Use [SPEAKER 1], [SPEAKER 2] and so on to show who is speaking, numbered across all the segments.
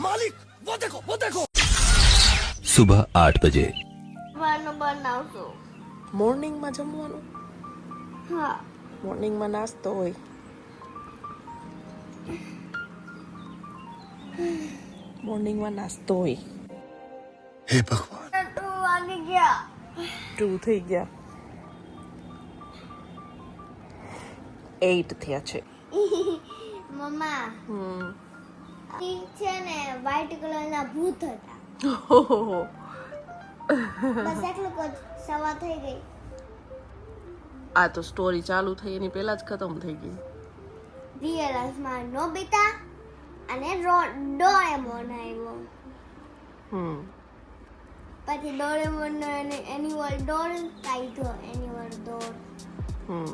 [SPEAKER 1] मालिक वो देखो वो देखो
[SPEAKER 2] सुबह आठ बजे
[SPEAKER 3] વાનું બનાવશો
[SPEAKER 4] મોર્નિંગમાં જમવાનું
[SPEAKER 3] હા
[SPEAKER 4] મોર્નિંગમાં નાસ્તો હોય મોર્નિંગમાં નાસ્તો હોય
[SPEAKER 1] हे भगवान
[SPEAKER 3] ટુ વાગી ગયા
[SPEAKER 4] ટુ થઈ ગયા એઇટ થયા છે
[SPEAKER 3] મમ્મા
[SPEAKER 4] હમ
[SPEAKER 3] ઈ છે ને વ્હાઈટ કલરના ભૂત હતા. બસ એટલું જ સવા થઈ ગઈ.
[SPEAKER 4] આ તો સ્ટોરી ચાલુ થઈ એની પહેલા જ ખતમ થઈ ગઈ.
[SPEAKER 3] રિયલ લાઈફમાં નોબિતા અને ડોરેમોન આવ્યો.
[SPEAKER 4] હમ.
[SPEAKER 3] પછી ડોરેમોન એન્યુઅલ ડોર કાઢ્યો એન્યુઅલ ડોર
[SPEAKER 4] હમ.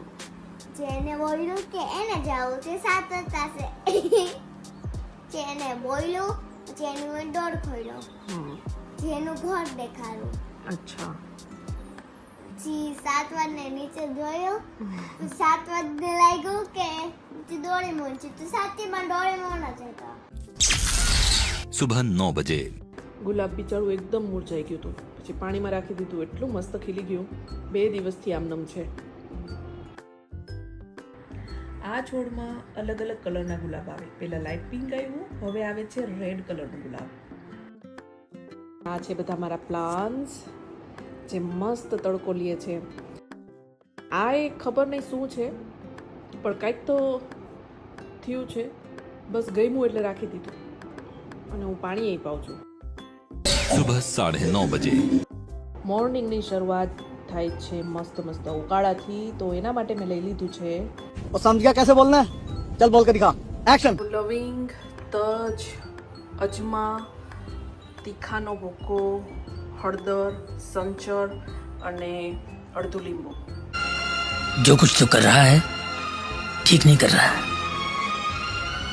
[SPEAKER 3] જેને બોલ્યું કે એને જવું છે સાત તાસે. એને બોલ્યું પછી એનું મેં ડોર ખોલ્યો જેનું ઘર દેખાડું
[SPEAKER 4] અચ્છા.
[SPEAKER 3] પછી સાત વાગને નીચે જોયો સાત વાગને લાગ્યું કે નીચે ડોરેમોન છે. તો સાતીમાં ડોરેમોન જ હતો
[SPEAKER 2] સુબહ નો બજે.
[SPEAKER 4] ગુલાબ બિચારું એકદમ મૂરઝાઈ ગયું હતું. પછી પાણીમાં રાખી દીધું. એટલું મસ્ત ખીલી ગયું. બે દિવસથી આમનમ છે. આ છોડમાં અલગ અલગ કલરના ગુલાબ આવે. પહેલાં લાઇટ પિંક આવ્યું હવે આવે છે રેડ કલરનો ગુલાબ. આ છે બધા મારા પ્લાન્ટ્સ જે મસ્ત તડકો લે છે. આ એક ખબર નહીં શું છે પણ કાંઈક તો થયું છે. બસ ગમ્યું એટલે રાખી દીધું. અને હું પાણી પાઉં છું.
[SPEAKER 2] સુબહ સાડે નવ બજે.
[SPEAKER 4] મોર્નિંગની શરૂઆત થાય છે મસ્ત મસ્ત ઉકાળાથી તો એના માટે મેં લઈ લીધું છે
[SPEAKER 1] और समझ गया कैसे बोलना है चल बोल कर दिखा एक्शन
[SPEAKER 4] લવિંગ તજ અજમા તીખાનો ભૂકો હળદર સંચર અને અડધું લીંબુ
[SPEAKER 5] जो कुछ तो कर रहा है ठीक नहीं कर रहा है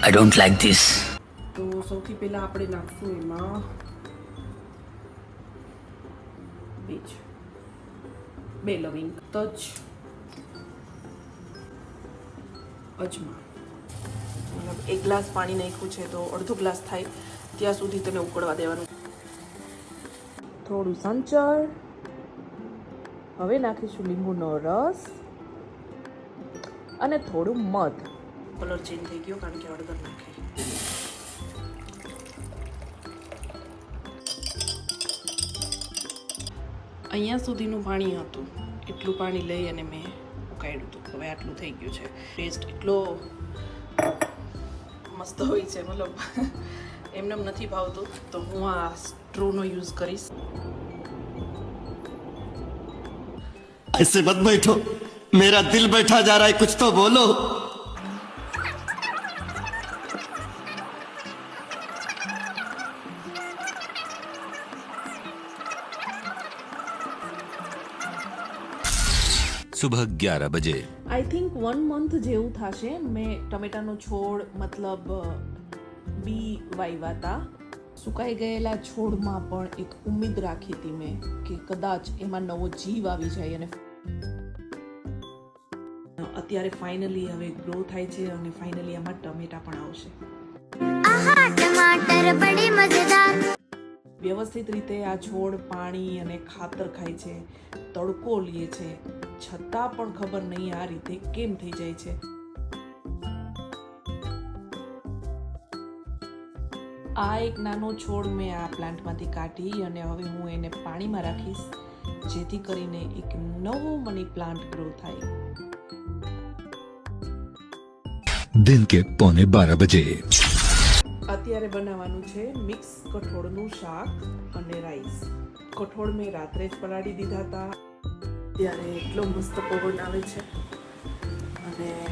[SPEAKER 5] आई डोंट लाइक दिस
[SPEAKER 4] તો સૌથી પહેલાં આપણે નાખશું એમાં બીજ બે લવિંગ તજ અજમા મતલબ એક ગ્લાસ પાણી નાખ્યું છે તો અડધો ગ્લાસ થાય ત્યાં સુધી તેને ઉકળવા દેવાનું. થોડું સંચર હવે નાખીશું લીંબુનો રસ અને થોડું મધ. કલર ચેન્જ થઈ ગયો કારણ કે હળદર નાખી. અહીંયા સુધીનું પાણી હતું એટલું પાણી લઈ અને મેં ઉકાળ્યું હતું હવે આટલું થઈ ગયું છે ટેસ્ટ એટલો મસ્ત હોય છે મતલબ એમને એમ નથી ભાવતું તો હું આ સ્ટ્રોનો યુઝ કરીશ
[SPEAKER 6] ऐसे मत बैठो मेरा दिल बैठा जा रहा है कुछ तो बोलो
[SPEAKER 2] સુબહ અગિયાર બજે.
[SPEAKER 4] આઈ થિંક વન મંથ જેવું થશે. મેં ટમેટાનો છોડ મતલબ બી વાવ્યા હતા સુકાઈ ગયેલા છોડમાં પણ એક ઉમેદ રાખી હતી મેં કે કદાચ એમાં નવો જીવ આવી જાય અને અત્યારે ફાઇનલી હવે ગ્રો થાય છે અને ફાઇનલી એમાં ટમેટા પણ આવશે.
[SPEAKER 3] આહા ટમાટર બડી મજેદાર.
[SPEAKER 4] વ્યવસ્થિત રીતે આ છોડ પાણી અને ખાતર ખાય છે, તડકો લે છે. છતાં પણ ખબર નહીં આ રીતે કેમ થઈ જાય છે. આ એક નાનો છોડ મેં આ પ્લાન્ટમાંથી કાઢી અને હવે હું એને પાણીમાં રાખીશ, જેથી કરીને એક નવો મની પ્લાન્ટ ગ્રો થાય.
[SPEAKER 2] દિન કે પોને બારા બજે
[SPEAKER 4] અત્યારે બનાવવાનું છે મિક્સ કઠોળનું શાક અને રાઈસ. કઠોળ મેં રાત્રે જ પલાળી દીધા હતા. ત્યારે એટલો મસ્ત પવન આવે છે. અને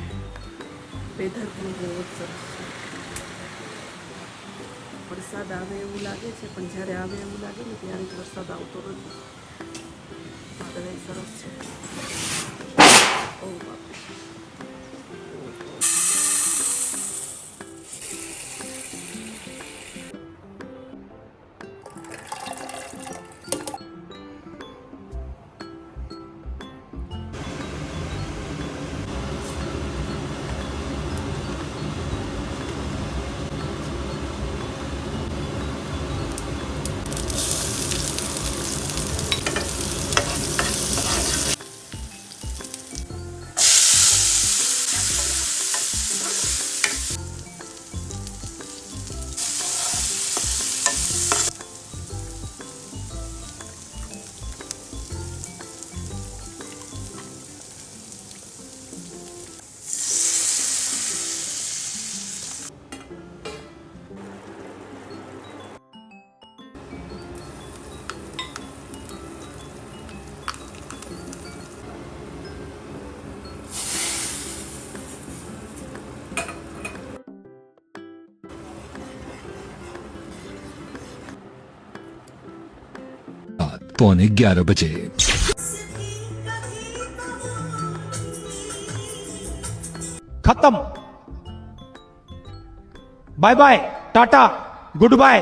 [SPEAKER 4] વેધર પણ બહુ જ સરસ છે. વરસાદ આવે એવું લાગે છે, પણ જ્યારે આવે એવું લાગે ને ત્યારે જ વરસાદ આવતો નથી. વાદળ સરસ છે. ઓ બાપરે.
[SPEAKER 7] पौने ग्यारह बजे
[SPEAKER 8] खत्म bye bye tata good bye